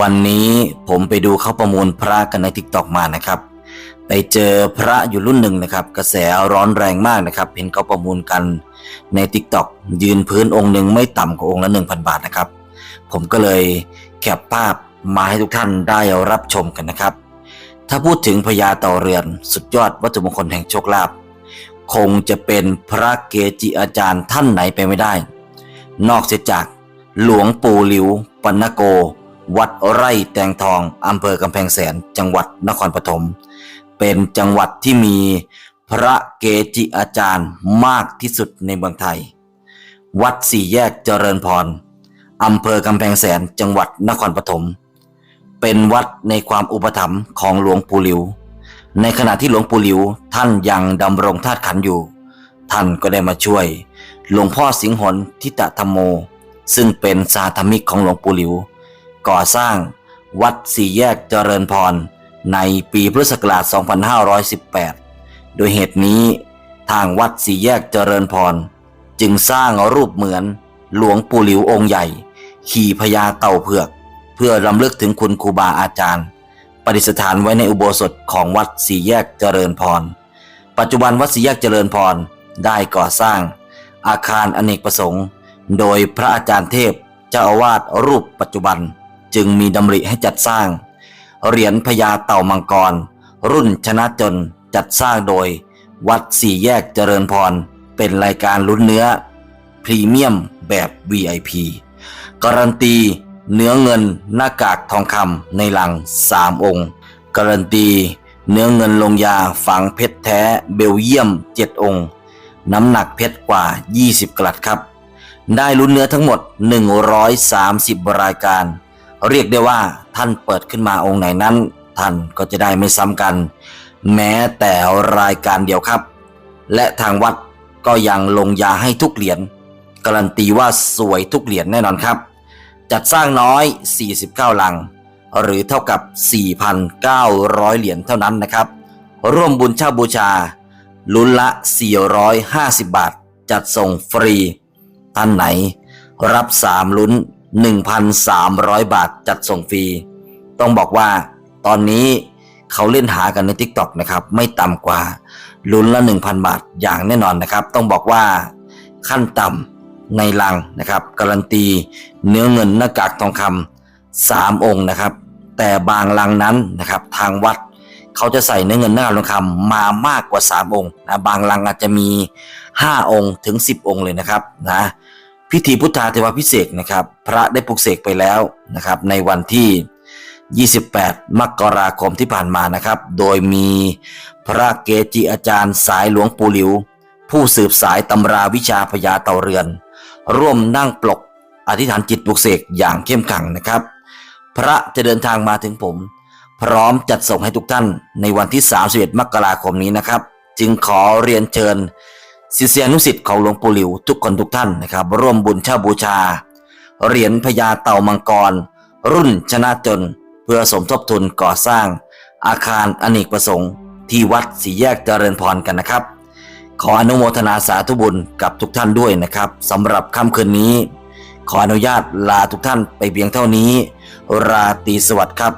วันนี้ผมไปดูเขาประมูลพระกันในทิกตอกมานะครับ ไปเจอพระอยู่รุ่นหนึ่งนะครับ กระแสร้อนแรงมากนะครับเห็นเขาประมูลกันในทิกตอกยืนพื้นองค์หนึ่งไม่ต่ำกว่าองค์ละ 1,000 บาทนะครับ ผมก็เลยแคปภาพมาให้ทุกท่านได้รับชมกันนะครับ ถ้าพูดถึงพญาเต่าเรือน สุดยอดวัตถุมงคลแห่งโชคลาภคงจะเป็นพระเกจิอาจารย์ท่านไหนไปไม่ได้ นอกเสียจากหลวงปู่หลิว ปัณโก วัดไร่แตงทองอำเภอกำแพงแสน จังหวัดนครปฐม เป็นจังหวัดที่มีพระเกจิอาจารย์มากที่สุดในเมืองไทย วัดสี่แยกเจริญพรอำเภอกำแพงแสน จังหวัดนครปฐม เป็นวัดในความอุปถัมภ์ของหลวงปู่หลิว ในขณะที่หลวงปู่หลิวท่านยังดำรงธาตุขันอยู่ ท่านก็ได้มาช่วย หลวงพ่อสิงหนทิตธรรมโม ซึ่งเป็นสาธมิกของหลวงปู่หลิว ก่อสร้าง วัดสี่แยกเจริญพร ในปีพุทธศักราช 2518 โดยเหตุนี้ทางวัดสี่แยกเจริญพร จึงสร้างรูปเหมือนหลวงปู่หลิวองค์ใหญ่ ขี่พญาเต่าเผือก เพื่อรำลึกถึงคุณครูบาอาจารย์ ประดิษฐานไว้ในอุโบสถของวัดสี่แยกเจริญพร ปัจจุบันวัดสี่แยกเจริญพรได้ก่อสร้าง อาคารอเนกประสงค์ โดยพระอาจารย์เทพเจ้าอาวาสรูปปัจจุบัน จึงมีดำริให้จัดสร้าง เหรียญพญาเต่ามังกร รุ่นชนะจนจัดสร้างโดย วัดสี่แยกเจริญพร เป็นรายการลุ้นเนื้อ พรีเมียมแบบ VIP การันตีเนื้อเงินหน้ากากทองคำในหลัง 3 องค์ การันตีเนื้อเงินลงยาฝังเพชรแท้เบลเยียม 7 องค์ น้ำหนักเพชรกว่า 20 กลัดครับ ได้ลุ้นเนื้อทั้งหมด 130 รายการ เรียกได้ว่าท่านเปิดขึ้นมาองค์ไหนนั้น ท่านก็จะได้ไม่ซ้ำกัน แม้แต่รายการเดียวครับ และทางวัดก็ยังลงยาให้ทุกเหรียญการันตีว่าสวยทุกเหรียญแน่นอนครับ จัดสร้างน้อย 49 ลัง หรือเท่ากับ 4,900 เหรียญเท่านั้นนะครับ ร่วมบุญเช่าบูชา ลุ้นละ 450 บาท จัดส่งฟรี ท่านไหน รับ 3 ลุ้น 1,300 บาทจัดส่งฟรี ต้องบอกว่าตอนนี้เขาเล่นหากันใน TikTok นะครับ ไม่ต่ำกว่าลุ้นละ 1,000 บาทอย่างแน่นอนนะครับ ต้องบอกว่าขั้นต่ำในลังนะครับ การันตี เนื้อเงินหน้ากากทองคำสามองค์นะครับ แต่บางลังนั้นนะครับทางวัดเขาจะใส่เนื้อเงินหน้ากากทองคำมามากกว่า 3 องค์นะบางลังอาจจะมี 5 องค์ถึง 10 องค์เลยนะครับนะ พิธีพุทธาเทวพิเศษนะครับ พระได้ปลุกเสกไปแล้วนะครับ ในวันที่ 28 มกราคมที่ผ่านมานะครับ โดยมีพระเกจิอาจารย์สายหลวงปู่หลิว ผู้สืบสายตำราวิชาพญาเต่าเรือน ร่วมนั่งปลกอธิษฐานจิตปลุกเสกอย่างเข้มขังนะครับ พระจะเดินทางมาถึงผม พร้อมจัดส่งให้ทุกท่านในวันที่ 31 มกราคมนี้นะครับ จึงขอเรียนเชิญ ศิษยานุศิษย์ของหลวงปู่หลิวทุกคนทุกท่านนะครับ ร่วมบุญเช่าบูชา เหรียญพญาเต่ามังกร รุ่นชนะจน เพื่อสมทบทุนก่อสร้าง อาคารอเนกประสงค์ ที่วัดสีแยกเจริญพรกันนะครับ ขออนุโมทนาสาธุบุญกับทุกท่านด้วยนะครับสำหรับค่ำคืนนี้ ขออนุญาตลาทุกท่านไปเพียงเท่านี้ ราตรีสวัสดิ์ครับ